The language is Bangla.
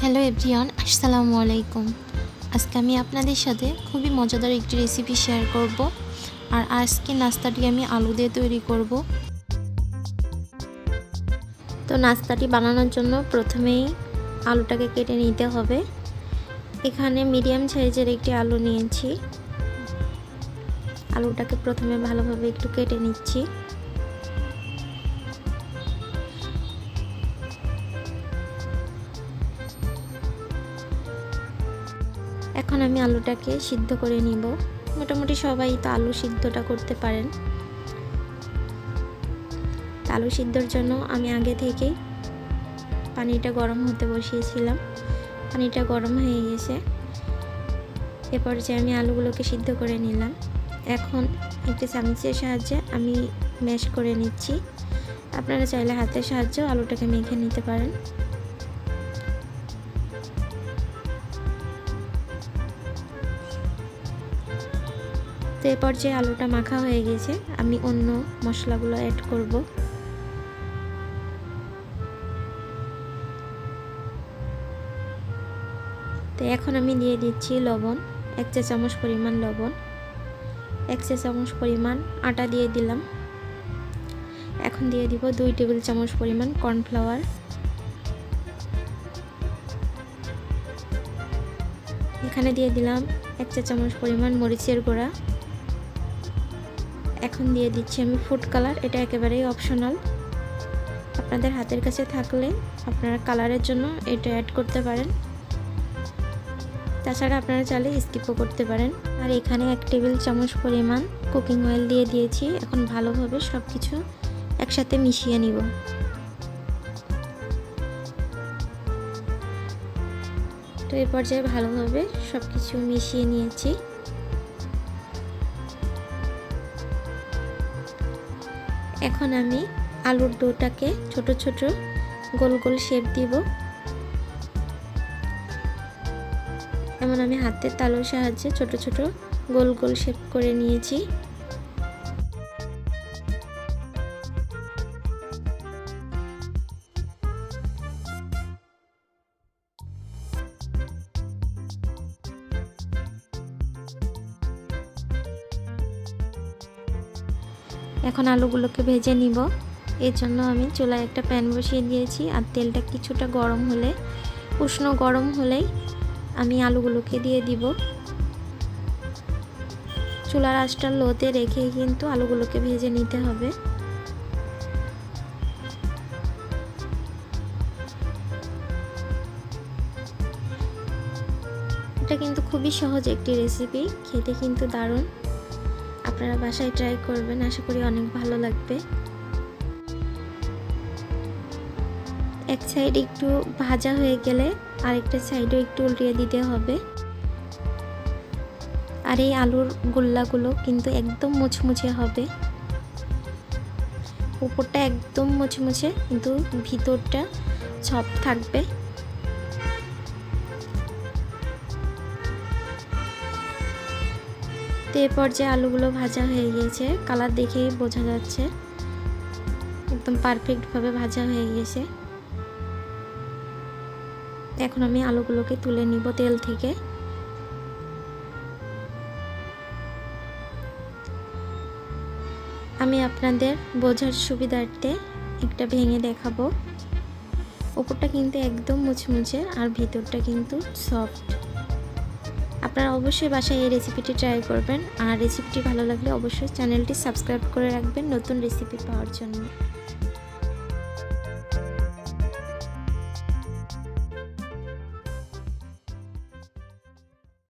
হ্যালো এভরিওয়ান আসসালামু আলাইকুম আজকে আমি আপনাদের সাথে খুবই মজাদার একটি রেসিপি শেয়ার করব। আর আজকে নাস্তাটি আমি আলু দিয়ে তৈরি করব। তো নাস্তাটি বানানোর জন্য প্রথমেই আলুটাকে কেটে নিতে হবে। এখানে মিডিয়াম সাইজের একটি আলু নিয়েছি। আলুটাকে প্রথমে ভালোভাবে একটু কেটে নিচ্ছি। এখন আমি আলুটাকে সিদ্ধ করে নিব। মোটামুটি সবাই তো আলু সিদ্ধটা করতে পারেন। আলু সিদ্ধর জন্য আমি আগে থেকেই পানিটা গরম হতে বসিয়েছিলাম। পানিটা গরম হয়ে গেছে। এরপর যে আমি আলুগুলোকে সিদ্ধ করে নিলাম। এখন একটি চামচের সাহায্যে আমি ম্যাশ করে নিচ্ছি। আপনারা চাইলে হাতের সাহায্যেও আলুটাকে মেখে নিতে পারেন। তো এরপর যে আলুটা মাখা হয়ে গেছে, আমি অন্য মশলাগুলো অ্যাড করব। তো এখন আমি দিয়ে দিচ্ছি লবণ, এক চা চামচ পরিমাণ লবণ। এক চা চামচ পরিমাণ আটা দিয়ে দিলাম। এখন দিয়ে দিব দুই টেবিল চামচ পরিমাণ কর্নফ্লাওয়ার। এখানে দিয়ে দিলাম এক চা চামচ পরিমাণ মরিচের গুঁড়া। এখন দিয়ে দিচ্ছি আমি ফুড কালার এটা একেবারেই অপশনাল আপনাদের হাতের কাছে থাকলে আপনারা কালারের জন্য এটা অ্যাড করতে পারেন। তাছাড়া আপনারা চাইলে স্কিপও করতে পারেন। আর এখানে এক টেবিল চামচ পরিমাণ কুকিং অয়েল দিয়ে দিয়েছি। এখন ভালোভাবে সব কিছু একসাথে মিশিয়ে নিব। তো এই পর্যায়ে ভালোভাবে সব কিছু মিশিয়ে নিয়েছি। এখন আমি আলুর দোটাকে ছোট ছোট গোল গোল শেপ দিব। এমন আমি হাতের তালুর সাহায্যে ছোট ছোট গোল গোল শেপ করে নিয়েছি। এখন আলুগুলোকে ভেজে নিব। এর জন্য আমি চুলায় একটা প্যান বসিয়ে দিয়েছি আর তেলটা কিছুটা গরম হলে, উষ্ণ গরম হলেই আমি আলুগুলোকে দিয়ে দিব। চুলার আঁচটা লোতে রেখে কিন্তু আলুগুলোকে ভেজে নিতে হবে। এটা কিন্তু খুবই সহজ একটি রেসিপি, খেতে কিন্তু দারুণ। আপনারা বাসায় ট্রাই করবেন। আশা করি অনেক ভালো লাগবে। এক সাইড একটু ভাজা হয়ে গেলে আরেকটা সাইডও একটু উল্টিয়ে দিতে হবে। আর এই আলুর গোল্লাগুলো কিন্তু একদম মুচমুচে হবে। উপরটা একদম মুচমুচে কিন্তু ভিতরটা ছপ থাকবে। তো এ পর্যায়ে আলুগুলো ভাজা হয়ে গিয়েছে কালার দেখেই বোঝা যাচ্ছে। একদম পারফেক্টভাবে ভাজা হয়ে গেছে এখন আমি আলুগুলোকে তুলে নিব তেল থেকে। আমি আপনাদের বোঝার সুবিধার্থে একটা ভেঙে দেখাবো। ওপরটা কিন্তু একদম মুচমুচে আর ভিতরটা কিন্তু সফট আপনারা অবশ্যই বাসায় এই রেসিপিটি ট্রাই করবেন। আর রেসিপিটি ভালো লাগলে অবশ্যই চ্যানেলটি সাবস্ক্রাইব করে রাখবেন নতুন রেসিপি পাওয়ার জন্য।